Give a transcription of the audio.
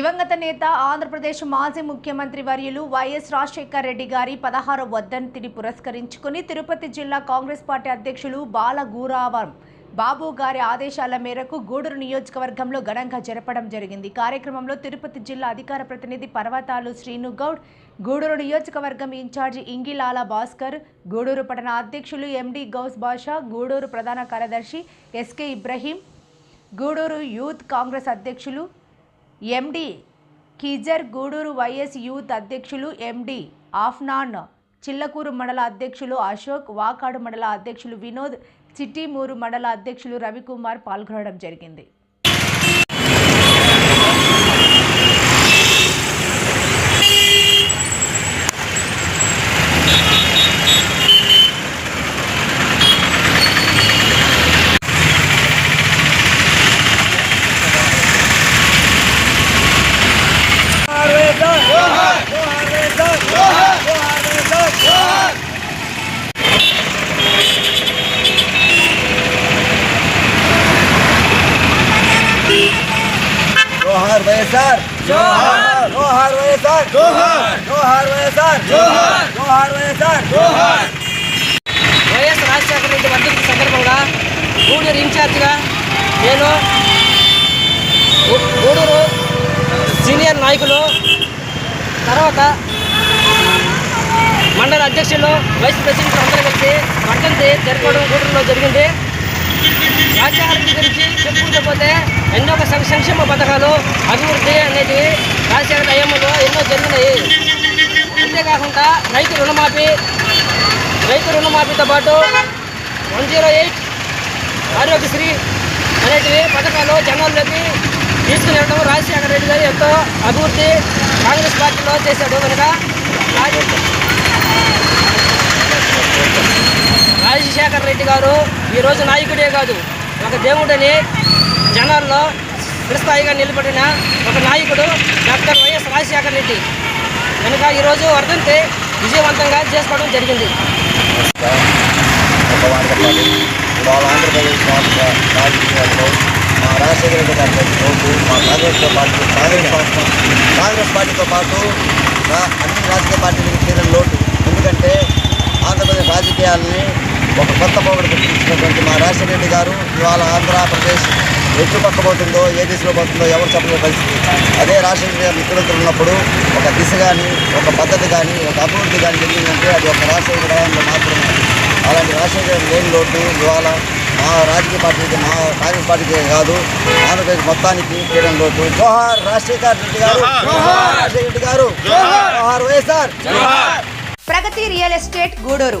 దివంగత నేత ఆంధ్రప్రదేశ్ మాజీ ముఖ్యమంత్రి వర్యులు వైఎస్ రాజశేఖర్ రెడ్డి గారి పదహారు వర్ధంతిని పురస్కరించుకుని తిరుపతి జిల్లా కాంగ్రెస్ పార్టీ అధ్యక్షులు బాలగూరావం బాబు గారి ఆదేశాల మేరకు గూడూరు నియోజకవర్గంలో ఘనంగా జరపడం జరిగింది. కార్యక్రమంలో తిరుపతి జిల్లా అధికార ప్రతినిధి పర్వతాలు శ్రీను గౌడ్ గూడూరు నియోజకవర్గం ఇన్ఛార్జి ఇంగిలాల భాస్కర్ గూడూరు పట్టణ అధ్యక్షులు ఎండి గౌస్ బాషా గూడూరు ప్రధాన కార్యదర్శి ఎస్కే ఇబ్రహీం గూడూరు యూత్ కాంగ్రెస్ అధ్యక్షులు MD Khizar Gudur YS youth అధ్యక్షులు ఎండి ఆఫ్నాన్ చిల్లకూరు మండల అధ్యక్షులు అశోక్ వాకాడు మండల అధ్యక్షులు వినోద్ చిట్టిమూరు మండల అధ్యక్షులు రవికుమార్ పాల్గొనడం జరిగింది. జోహార్ వైఎస్ఆర్. జోహార్. జోహార్ వైఎస్ఆర్. జోహార్. జోహార్ వైఎస్ఆర్. జోహార్. జోహార్ వైఎస్ఆర్. జోహార్. వైఎస్ రాజశేఖర రెడ్డి వర్ధంతి సందర్భంగా గూడూరు ఇన్ఛార్జిగా నేను గూడూరు సీనియర్ నాయకులు తర్వాత మండల అధ్యక్షులు వైస్ ప్రెసిడెంట్ అందరూ కలిసి వర్ధంతి జరపడం గూడూరులో జరిగింది. రాజశేఖర రెడ్డి గురించి చెప్పుకుంటే ఎన్నో సంక్షేమ పథకాలు అభివృద్ధి అనేది రాజశేఖర అయ్యమ్మలో ఎన్నో జరిగినాయి. అంతేకాకుండా రైతు రుణమాఫీ రైతు రుణమాఫీతో పాటు వన్ జీరో ఎయిట్ ఆరోగ్యశ్రీ అనేటివి పథకాలు జనాల్లోకి తీసుకుని రాజశేఖర రెడ్డి గారు ఎంతో అభివృద్ధి కాంగ్రెస్ పార్టీలో చేశాడు కనుక రాజశేఖర రెడ్డి గారు ఈరోజు నాయకుడే కాదు ఒక దేవుడని జనాల్లో చిరస్థాయిగా నిలబడిన ఒక నాయకుడు డాక్టర్ వైఎస్ రాజశేఖర రెడ్డి. కనుక ఈరోజు వర్ధంతి విజయవంతంగా చేసుకోవడం జరిగింది. ఇవాళ ఆంధ్రప్రదేశ్ రాష్ట్ర రాజకీయాల్లో మా రాజశేఖర రెడ్డి గారి రోజు మా కాంగ్రెస్తో పాటు కాంగ్రెస్ పార్టీ కాంగ్రెస్ పార్టీతో పాటు అన్ని రాజకీయ పార్టీలకు తీరని లోటు. ఎందుకంటే ఒక కొత్త పోగడ పెట్టించినటువంటి మా రాజశేఖర రెడ్డి గారు ఇవాళ ఆంధ్రప్రదేశ్ ఎటు పక్కబోతుందో ఏ దిశలో పోతుందో ఎవరు చెప్పలేని పరిస్థితి. అదే రాజశేఖర గారు ముఖ్యమంత్రి ఉన్నప్పుడు ఒక దిశ కానీ ఒక పద్ధతి కానీ ఒక అభివృద్ధి కానీ జరిగిందంటే అది ఒక రాజశేఖర హయాంలో మాత్రమే. అలాంటి రాజశేఖర గారు లేని లోటు ఇవాళ మా రాజకీయ పార్టీకి మా కాంగ్రెస్ పార్టీకి కాదు ఆంధ్రప్రదేశ్ మొత్తానికి తీయడం లోటు. జోహార్ రాజశేఖర్ రెడ్డి గారు జోహార్! రాజశేఖర రెడ్డి గారు జోహార్! YSR! Pragati real estate Gudur.